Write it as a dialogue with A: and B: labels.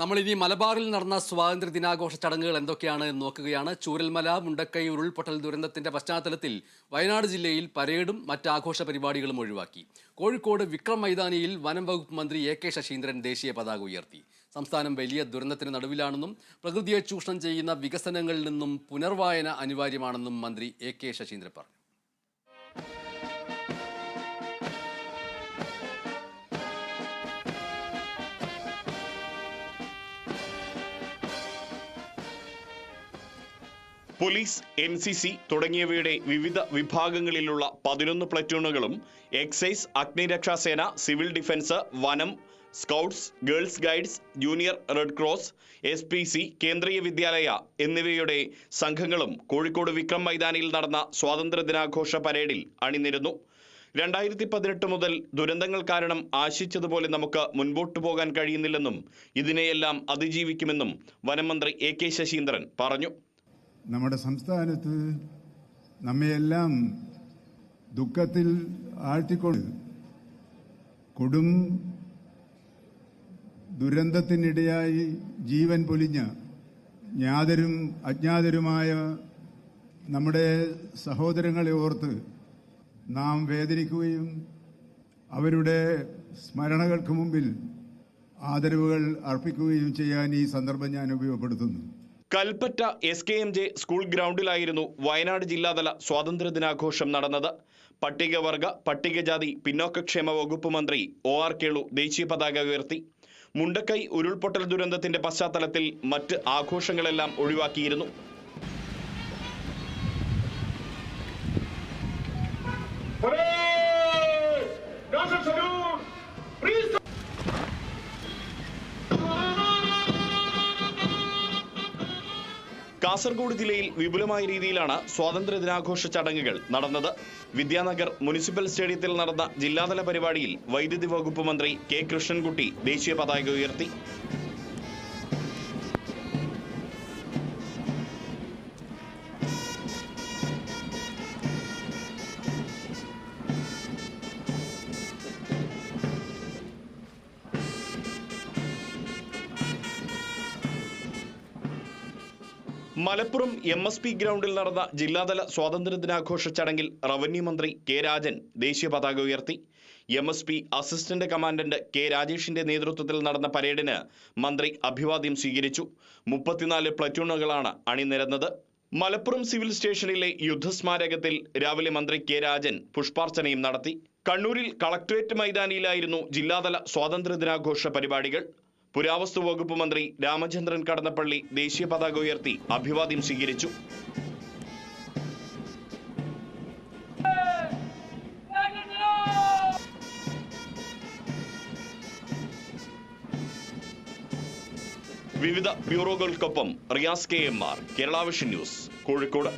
A: നമ്മൾ ഇനി മലബാറിൽ നടന്ന സ്വാതന്ത്ര്യ ദിനാഘോഷ ചടങ്ങുകൾ എന്തൊക്കെയാണ് എന്ന് നോക്കുകയാണ്. ചൂരൽമല മുണ്ടക്കൈ ഉരുൾപൊട്ടൽ ദുരന്തത്തിന്റെ പശ്ചാത്തലത്തിൽ വയനാട് ജില്ലയിൽ പരേഡും മറ്റ് ആഘോഷ പരിപാടികളും ഒഴിവാക്കി. കോഴിക്കോട് വിക്രം മൈതാനിയിൽ വനം വകുപ്പ് മന്ത്രി എ കെ ശശീന്ദ്രൻ ദേശീയ പതാക ഉയർത്തി. സംസ്ഥാനം വലിയ ദുരന്തത്തിന് നടുവിലാണെന്നും പ്രകൃതിയെ ചൂഷണം ചെയ്യുന്ന വികസനങ്ങളിൽ നിന്നും പുനർവായന അനിവാര്യമാണെന്നും മന്ത്രി എ കെ ശശീന്ദ്രൻ പറഞ്ഞു.
B: പോലീസ് എൻ സി സി തുടങ്ങിയവയുടെ വിവിധ വിഭാഗങ്ങളിലുള്ള പതിനൊന്ന് പ്ലറ്റൂണുകളും എക്സൈസ് അഗ്നിരക്ഷാസേന സിവിൽ ഡിഫൻസ് വനം scouts girls guides junior red cross S P C Kendriya Vidyalaya എന്നിവയുടെ സംഘങ്ങളും കോഴിക്കോട് വിക്രം മൈതാനിയിൽ നടന്ന സ്വാതന്ത്ര്യദിനാഘോഷ പരേഡിൽ അണിനിരുന്നു. രണ്ടായിരത്തി പതിനെട്ട് മുതൽ ദുരന്തങ്ങൾ കാരണം ആശിച്ചതുപോലെ നമുക്ക് മുൻപോട്ട് പോകാൻ കഴിയുന്നില്ലെന്നും ഇതിനെയെല്ലാം അതിജീവിക്കുമെന്നും വനമന്ത്രി എ കെ ശശീന്ദ്രൻ പറഞ്ഞു.
C: നമ്മുടെ സംസ്ഥാനത്ത് നമ്മയെല്ലാം ദുഃഖത്തിൽ ആഴ്ത്തിക്കൊണ്ട് കൊടും ദുരന്തത്തിനിടയായി ജീവൻ പൊലിഞ്ഞ ജ്ഞാതരും അജ്ഞാതരുമായ നമ്മുടെ സഹോദരങ്ങളെ ഓർത്ത് നാം വേദനിക്കുകയും അവരുടെ സ്മരണകൾക്ക് മുമ്പിൽ ആദരവുകൾ അർപ്പിക്കുകയും ചെയ്യാൻ ഈ സന്ദർഭം ഞാൻ ഉപയോഗപ്പെടുത്തുന്നു.
B: Kalpetta S K M J school ഗ്രൗണ്ടിലായിരുന്നു Wayanad ജില്ലാതല സ്വാതന്ത്ര്യ ദിനാഘോഷം നടന്നത്. പട്ടികവർഗ പട്ടികജാതി പിന്നോക്കക്ഷേമ വകുപ്പ് മന്ത്രി ഒ ആർ കേളു ദേശീയ പതാക ഉയർത്തി. മുണ്ടക്കൈ ഉരുൾപൊട്ടൽ ദുരന്തത്തിന്റെ പശ്ചാത്തലത്തിൽ മറ്റ് ആഘോഷങ്ങളെല്ലാം ഒഴിവാക്കിയിരുന്നു. കാസർഗോഡ് ജില്ലയിൽ വിപുലമായ രീതിയിലാണ് സ്വാതന്ത്ര്യ ദിനാഘോഷ ചടങ്ങുകൾ നടന്നത്. വിദ്യാനഗർ മുനിസിപ്പൽ സ്റ്റേഡിയത്തിൽ നടന്ന ജില്ലാതല പരിപാടിയിൽ വൈദ്യുതി വകുപ്പ് മന്ത്രി കെ കൃഷ്ണൻകുട്ടി ദേശീയ പതാക ഉയർത്തി. മലപ്പുറം എം എസ് പി ഗ്രൗണ്ടിൽ നടന്ന ജില്ലാതല സ്വാതന്ത്ര്യ ദിനാഘോഷ ചടങ്ങിൽ റവന്യൂ മന്ത്രി കെ രാജൻ ദേശീയ പതാക ഉയർത്തി. M S P assistant commandant K രാജേഷിന്റെ നേതൃത്വത്തിൽ നടന്ന പരേഡിന് മന്ത്രി അഭിവാദ്യം സ്വീകരിച്ചു. മുപ്പത്തിനാല് പ്ലറ്റൂണുകളാണ് അണിനിരന്നത്. മലപ്പുറം സിവിൽ സ്റ്റേഷനിലെ യുദ്ധസ്മാരകത്തിൽ രാവിലെ മന്ത്രി കെ രാജൻ പുഷ്പാർച്ചനയും നടത്തി. കണ്ണൂരിൽ കളക്ടറേറ്റ് മൈതാനിയിലായിരുന്നു ജില്ലാതല സ്വാതന്ത്ര്യ ദിനാഘോഷ പരിപാടികൾ. പുരാവസ്തു വകുപ്പ് മന്ത്രി രാമചന്ദ്രൻ കടന്നപ്പള്ളി ദേശീയ പതാക ഉയർത്തി അഭിവാദ്യം സ്വീകരിച്ചു. വിവിധ ബ്യൂറോകൾക്കൊപ്പം Riyas K M R Kerala vision news Kozhikode.